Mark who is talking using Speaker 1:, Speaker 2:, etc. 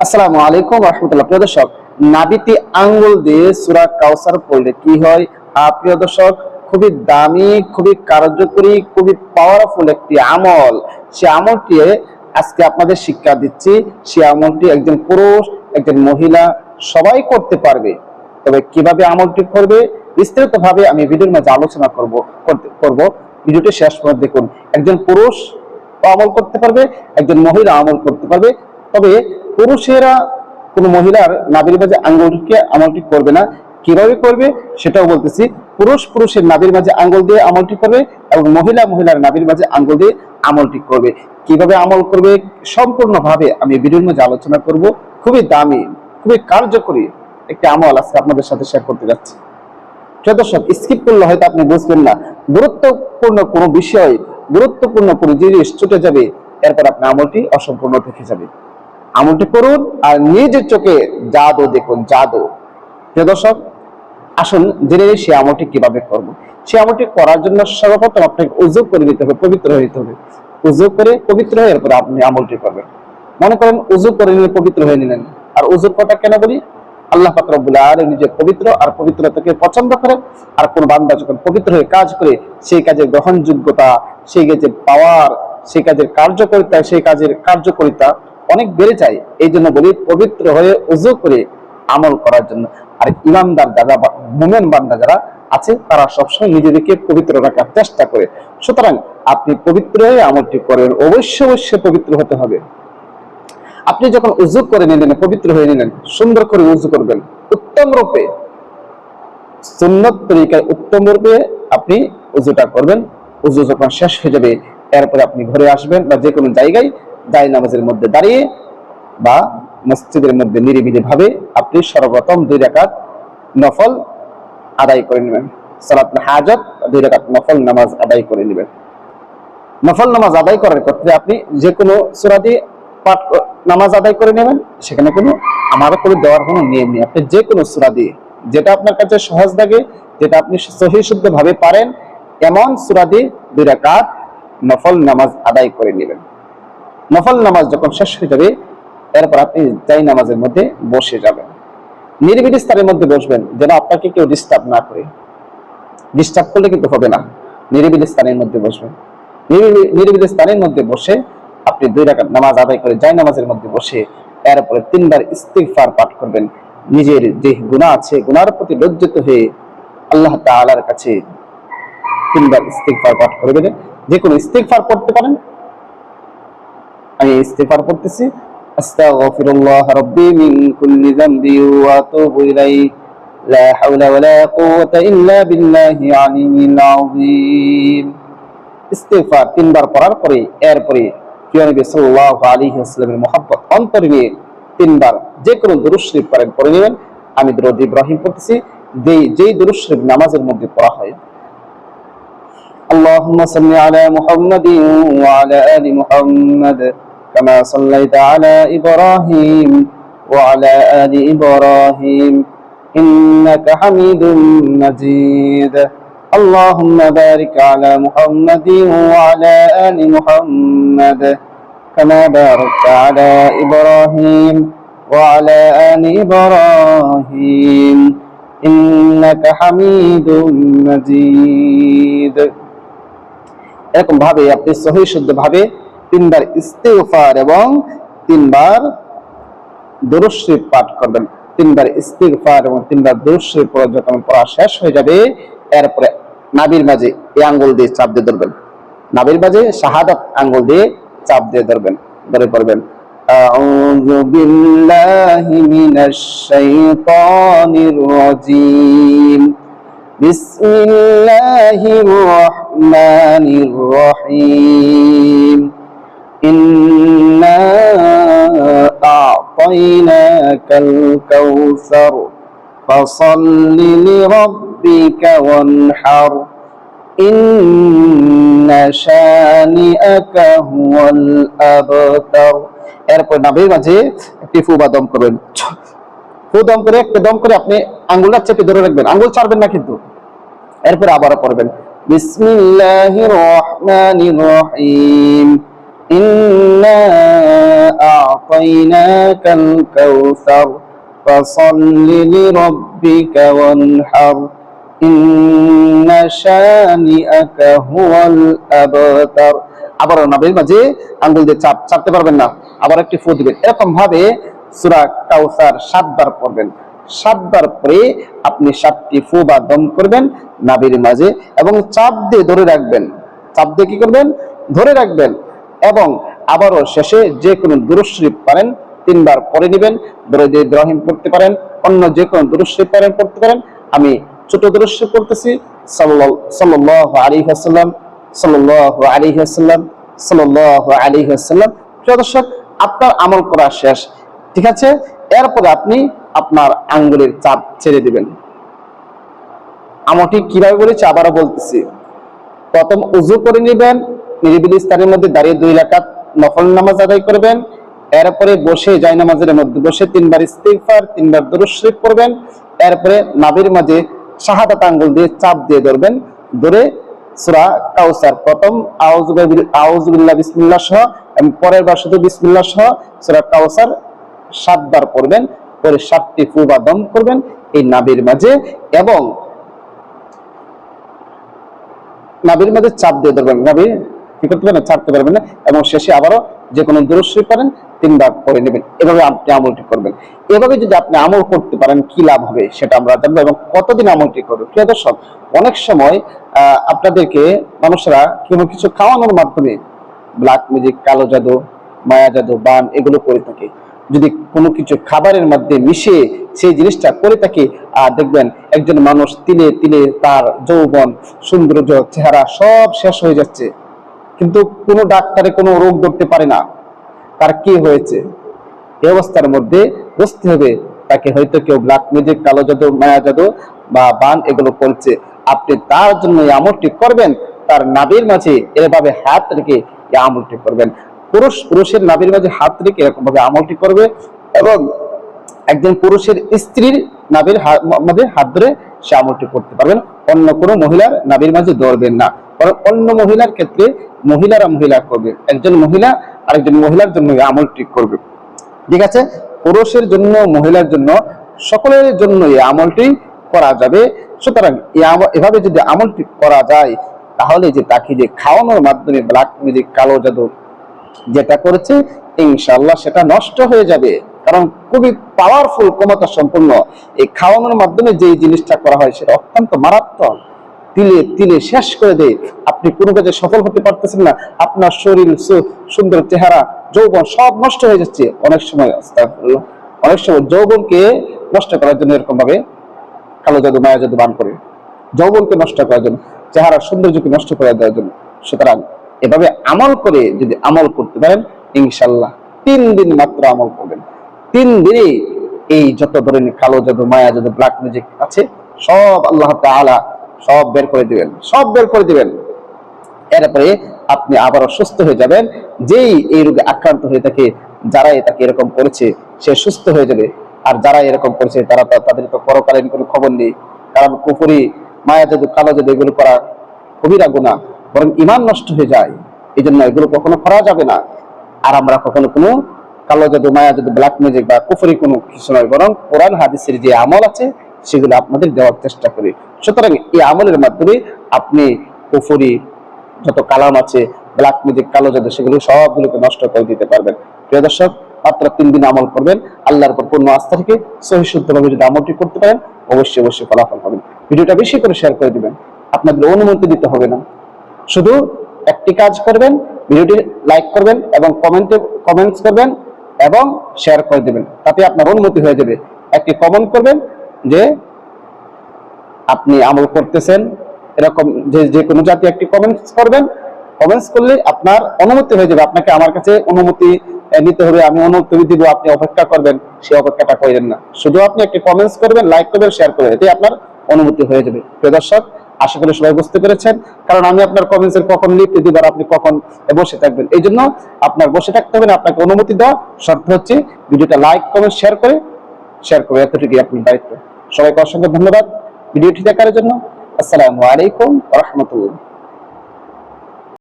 Speaker 1: আসসালামু আলাইকুম রহমতুল্লাহ। প্রিয় দর্শক নাবিতে আঙ্গুল দিয়ে সুরা কাউসার পড়লে কি হয়? আহ, প্রিয় দর্শক খুবই দামি খুবই কার্যকরী খুবই পাওয়ারফুল একটি আমল। সে আমলটি আজকে আপনাদের শিক্ষা দিচ্ছি। সে আমলটি একজন পুরুষ একজন মহিলা সবাই করতে পারবে। তবে কীভাবে আমলটি করবে? বিস্তারিত ভাবে আমি ভিডিওর মাঝে আলোচনা করব করব। ভিডিওটি শেষ পর্যন্ত দেখুন। একজন পুরুষ আমল করতে পারবে একজন মহিলা আমল করতে পারবে। তবে পুরুষেরা কোনো মহিলার নাবির মাঝে আঙ্গুলকে আমলটি করবে না। কীভাবে করবে? সেটাও বলতেছি। পুরুষ পুরুষের নাবির মাঝে আঙ্গুল দিয়ে আমলটি করবে এবং মহিলা মহিলার নাবির মাঝে আঙ্গুল দিয়ে আমলটি করবে। কীভাবে আমল করবে? সম্পূর্ণভাবে আমি ভিডিওর মাঝে আলোচনা করব। খুবই দামি, খুবই কার্যকরী একটি আমল আজকে আপনাদের সাথে শেয়ার করতে যাচ্ছি। দর্শক স্কিপ করলে হয়তো আপনি বুঝবেন না। গুরুত্বপূর্ণ কোনো বিষয়, গুরুত্বপূর্ণ কোনো জিনিস ছুটে যাবে, এরপর আপনার আমলটি অসম্পূর্ণ থেকে যাবে। আমলটি করুন আর নিজের চোখে জাদু দেখুন, জাদু। প্রিয় দর্শক, আসুন জেনে নিই সে আমলটি কীভাবে করব। সে আমলটি করার জন্য সর্বপ্রথম আপনাকে উজু করে নিতে হবে, পবিত্র হইতে হবে। উজু করে পবিত্র হয়ে এরপর আপনি আমলটি করবেন। মনে করেন উজু করে নিয়ে পবিত্র হয়ে নিলেন। আর উজুর কথা কেন বলি? আল্লাহ পাক রব্বুল আলামিন নিজে পবিত্র আর পবিত্রতাকে পছন্দ করে আর কোন বান্দা যখন পবিত্র হয়ে কাজ করে, সেই কাজের গ্রহণযোগ্যতা, সেই কাজের পাওয়ার সেই কাজের কার্যকারিতা, সেই কাজের কার্যকারিতা অনেক বেড়ে যায়। এই জন্য বলি, পবিত্র হয়ে উজু করে আমল করার জন্য। আর ইমানদার যারা মোমেন বান্দা যারা আছে, তারা সবসময় নিজেদেরকে পবিত্র রাখার চেষ্টা করে। সুতরাং আপনি পবিত্র হয়ে আমলটি করেন, অবশ্যই অবশ্যই পবিত্র হতে হবে। আপনি যখন উজু করে নিলেন, পবিত্র হয়ে নিলেন, সুন্দর করে উজু করবেন। উত্তম রূপে, সুন্নত তরিকায় উত্তম রূপে আপনি উজুটা করবেন। উজু যখন শেষ হয়ে যাবে, এরপরে আপনি ঘরে আসবেন বা যে কোনো জায়গায় জাই নামাজের মধ্যে দাঁড়িয়ে বা মসজিদের মধ্যে নিরিবিলি ভাবে আপনি সর্বপ্রথম দুই রাকাত নফল আদায় করে নেবেন। সালাত হাজত দুই রাকাত নফল নামাজ আদায় করে নেবেন। নফল নামাজ আদায় করার ক্ষেত্রে আপনি যে কোনো সূরা দিয়ে পাঠ নামাজ আদায় করে নেবেন, সেখানে কোনো আমার করে দেওয়ার কোনো নিয়ম নেই। আপনি যে কোনো সূরা দিয়ে, যেটা আপনার কাছে সহজ লাগে, যেটা আপনি সহি শুদ্ধ ভাবে পারেন, এমন সূরা দিয়ে দুই রাকাত নফল নামাজ আদায় করে নেবেন। নফল নামাজ যখন শেষ হয়ে যাবে, এরপর আপনি যাই নামাজের মধ্যে বসে যাবেন। নিরিবিলি স্থানের মধ্যে বসবেন যেন আপনাকে কেউ ডিস্টার্ব না করে। ডিস্টার্ব করলে কিন্তু হবে না। নিরিবিলি স্থানের মধ্যে বসবেন। নিরিবিলি স্থানের মধ্যে বসে আপনি দুই রাকাত নামাজ আদায় করে যাই নামাজের মধ্যে বসে, এরপরে তিনবার ইস্তিগফার পাঠ করবেন। নিজের যে গুনাহ আছে গুনার প্রতি লজ্জিত হয়ে আল্লাহ তাআলার কাছে তিনবার ইস্তিগফার পাঠ করবেন যে কোনো ইস্তিগফার করতে পারেন আমি ইস্তিগফার করতেছি আস্তাগফিরুল্লাহ রাব্বি মিন কুল্লি যামবি ওয়া আতুবু ইলাইহি লা হাওলা ওয়ালা কুওয়াতা ইল্লা বিল্লাহি আলিয়্যিল আযীম ইস্তিগফার তিনবার পড়ার পরে এরপরে প্রিয় নবী সাল্লাল্লাহু আলাইহি ওয়াসাল্লামের মহব্বত অন্তরে নিয়ে তিনবার যে কোনো দুরূদ শরীফ পড়েন পড়ে নেবেন আমি দরুদ ইব্রাহিম পড়তেছি যেই যেই দুরূদ শরীফ নামাজের মধ্যে পড়া হয় اللهم صل على محمد وعلى آل محمد كما صليت على إبراهيم وعلى آل إبراهيم إنك حميد مجيد اللهم بارك على محمد وعلى آل محمد كما باركت على إبراهيم وعلى آل إبراهيم إنك حميد مجيد এরকম ভাবে আপনি সহি শুদ্ধ ভাবে তিনবার ইস্তেগফার এবং তিনবার দুরূদ শরীফ পাঠ করবেন তিনবার ইস্তেগফার এবং তিনবার দুরূদ শরীফ পড়া যখন পড়া শেষ হয়ে যাবে এরপরে নাবির মাঝে এই আঙ্গুল দিয়ে চাপ দিয়ে ধরবেন নাবির মাঝে শাহাদাত আঙ্গুল দিয়ে চাপ দিয়ে ধরবেন ধরে পড়বেন أعوذ بالله من الشيطان الرجيم بسم الله الرحمن الرحيم إنا أعطيناك الكوثر فصل لربك وانحر إن شانئك هو الأبتر এরপর নাভির মাঝে একটি ফুবা দম করবেন ফু দম করে একটা দম করে আপনি আঙ্গুলটা চেপে ধরে রাখবেন আঙ্গুল ছাড়বেন না কিন্তু এরপর আবারও পড়বেন বিসমিল্লাহির রহমানির রহিম إنا أعطيناك الكوثر فصل لربك وانحر إن شانئك هو الأبتر আবার নাবির মাঝে আঙ্গুল দিয়ে চাপ চাপতে পারবেন না আবার একটি ফু দিবেন এরকম ভাবে সূরা কাউসার সাতবার পড়বেন সাতবার পরে আপনি সাতটি ফু বা দম করবেন নাবির মাঝে এবং চাপ দিয়ে ধরে রাখবেন চাপ দিয়ে কি করবেন ধরে রাখবেন এবং আবারও শেষে যে কোনো দুরুশরীফ পারেন, তিনবার পরে নেবেন দরুদ ইব্রাহিম পড়তে পারেন, অন্য যে কোনো দুরুশরীফ পারেন পড়তে পারেন। আমি ছোট দুরুশরীফ পড়তেছি ওয়াসাল্লাম প্রিয় দর্শক, আপনার আমল করা শেষ। ঠিক আছে? এরপরে আপনি আপনার আঙ্গুলের চাপ ছেড়ে দিবেন। আমলটি কীভাবে বলেছি? আবারও বলতেছি। প্রথম উজু করে নেবেন নিরিবিলি স্থানের মধ্যে দাঁড়িয়ে দুই রাকাত নফল নামাজ আদায় করবেন। এরপরে বসে জায় নামাজের মধ্যে বসে তিনবার ইস্তিগফার, তিনবার দরুদ পড়বেন। এরপরে নাবির মাঝে শাহাদাত আঙ্গুল দিয়ে চাপ দিয়ে ধরবেন। ধরে সূরা কাউসার প্রথম আউযুবিল্লাহ বিসমিল্লাহ সহ এবং পরের বার শুধু বিসমিল্লাহ সহ সূরা কাউসার সাতবার পড়বেন। পরে সাতটি ফু বা দম করবেন এই নাবির মাঝে এবং নাবির মাঝে চাপ দিয়ে ধরবেন। নাবি কি করতে পারবেন ছাড়তে পারবেন না। এবং শেষে আবারও যে কোনো দূরস্বী করেন তিনবার করে নেবেন। এভাবে আপনি আমলটি করবেন। এভাবে যদি আপনি আমল করতে পারেন, কি লাভ হবে সেটা আমরা জানব এবং কতদিন আমলটি করবে প্রিয় দর্শক, অনেক সময় আপনাদেরকে মানুষরা কোনো কিছু খাওয়ানোর মাধ্যমে ব্ল্যাক ম্যাজিক কালো জাদু, মায়া জাদু, বান, এগুলো করে থাকে। যদি কোনো কিছু খাবারের মধ্যে মিশিয়ে সেই জিনিসটা করে থাকে আর দেখবেন একজন মানুষ তিলে তিলে তার যৌবন, সৌন্দর্য, চেহারা সব শেষ হয়ে যাচ্ছে। কিন্তু কোনো ডাক্তারে কোনো রোগ ধরতে পারে না। তার কি হয়েছে? এই অবস্থার মধ্যে বুঝতে হবে, তাকে হয়তো কেউ ব্ল্যাক ম্যাজিক কালো জাদু, মায়া জাদু বা বান এগুলো করছে। আপনি তার জন্য এই আমলটি করবেন, তার নাবির মাঝে এভাবে হাত রেখে এই আমলটি করবেন। পুরুষ, পুরুষের নাবির মাঝে হাত রেখে এরকমভাবে আমলটি করবে এবং একজন পুরুষের স্ত্রীর নাবির মাঝে হাত ধরে সে আমলটি করতে পারবেন। অন্য কোনো মহিলার নাবির মাঝে দৌড়বেন না। কারণ অন্য মহিলার ক্ষেত্রে মহিলারা মহিলা করবে। একজন মহিলা আরেকজন মহিলার জন্য আমলটি করবে। ঠিক আছে? পুরুষের জন্য, মহিলার জন্য, সকলের জন্য এই আমলটি করা যাবে। সুতরাং এভাবে যদি আমলটি করা যায়, তাহলে যে তাকে যে খাওয়ানোর মাধ্যমে ব্ল্যাক ম্যাজিক কালো জাদু যেটা করেছে ইনশাল্লাহ সেটা নষ্ট হয়ে যাবে। কারণ খুবই পাওয়ারফুল ক্ষমতা সম্পন্ন এই খাওয়ানোর মাধ্যমে যে জিনিসটা করা হয়, সেটা অত্যন্ত মারাত্মক। তিলে তিলে শেষ করে দেয় আপনি কোনো কাজে সফল হতে পারতেছেন না, আপনার শরীর সুন্দর চেহারা, যৌবন সব নষ্ট হয়ে যাচ্ছে। অনেক সময় অনেক সময় যৌবনকে নষ্ট করার জন্য এরকম ভাবে কালো জাদু, মায়া জাদু বান করে। যৌবনকে নষ্ট করার জন্য চেহারা সৌন্দর্যকে নষ্ট করে দেওয়ার জন্য। সুতরাং এভাবে আমল করে যদি আমল করতে পারেন ইনশাল্লাহ তিন দিন মাত্র আমল করবেন। তিন দিনে এই যত ধরনের কালো জাদু, মায়া জাদু ব্ল্যাক ম্যাজিক আছে, সব আল্লাহ তাআলা সব বের করে দিবেন, সব বের করে দিবেন। এরপরে আপনি আবারও সুস্থ হয়ে যাবেন। যেই এই রোগে আক্রান্ত হয়ে থাকে যারা এটাকে এরকম করেছে, সে সুস্থ হয়ে যাবে। আর যারা এরকম করেছে, তারা তাদের তো পরকালীন কোনো খবর নেই। কারণ কুপুরি মায়া জাদু, কালো জাদু, এগুলো করা কবিরা গুণা বরং ইমান নষ্ট হয়ে যায়। এই জন্য এগুলো কখনো করা যাবে না। আর আমরা কখনো কোনো কালো জাদু, মায়া জাদু ব্ল্যাক ম্যাজিক বা কুফরি কোনো কিছু নয়, বরং কোরআন, হাদিসের যে আমল আছে, সেগুলো আপনাদের দেওয়ার চেষ্টা করি। সুতরাং এই আমলের মাধ্যমে আপনি কুফরি, যত কালাম আছে ব্ল্যাক ম্যাজিক কালো জাদু, সেগুলো সবগুলোকে নষ্ট করে দিতে পারবেন। প্রিয় দর্শক, মাত্র তিন দিন আমল করবেন, আল্লাহর উপর পূর্ণ আস্থা থেকে সহি, শুদ্ধভাবে যদি আমলটি করতে পারেন, অবশ্যই অবশ্যই ফলাফল পাবেন। ভিডিওটা বেশি করে শেয়ার করে দিবেন। আপনাদের অনুমতি দিতে হবে না। শুধু একটি কাজ করবেন, ভিডিওটি লাইক করবেন এবং কমেন্টে কমেন্টস করবেন এবং শেয়ার করে দিবেন। তাতে আপনার অনুমতি হয়ে যাবে। একটি কমেন্ট করবেন যে, আপনি আমল করতেছেন, এরকম যে যে কোনো জাতি একটি কমেন্টস করবেন। কমেন্টস করলে আপনার অনুমতি হয়ে যাবে। আপনাকে আমার কাছে অনুমতি নিতে হবে। আমি অনুমতি দিব, আপনি অপেক্ষা করবেন। সে অপেক্ষাটা করেন না। শুধু আপনি একটি কমেন্টস করবেন লাইক করবেন শেয়ার করবেন। এতে আপনার অনুমতি হয়ে যাবে। প্রিয় দর্শক আশা করি সবাই বুঝতে পেরেছেন। কারণ আমি আপনার কমেন্টসের কখন লিখতে দিব আর আপনি কখন বসে থাকবেন। এই জন্য আপনার বসে থাকতে হবে না, আপনাকে অনুমতি দেওয়া শর্ত হচ্ছে ভিডিওটা লাইক কমেন্ট শেয়ার করে শেয়ার করে এতটুকুই আপনার দায়িত্ব। সবাইকে অসংখ্য ধন্যবাদ ভিডিওটি দেখার জন্য। আসসালামু আলাইকুম রহমতুল্লাহ।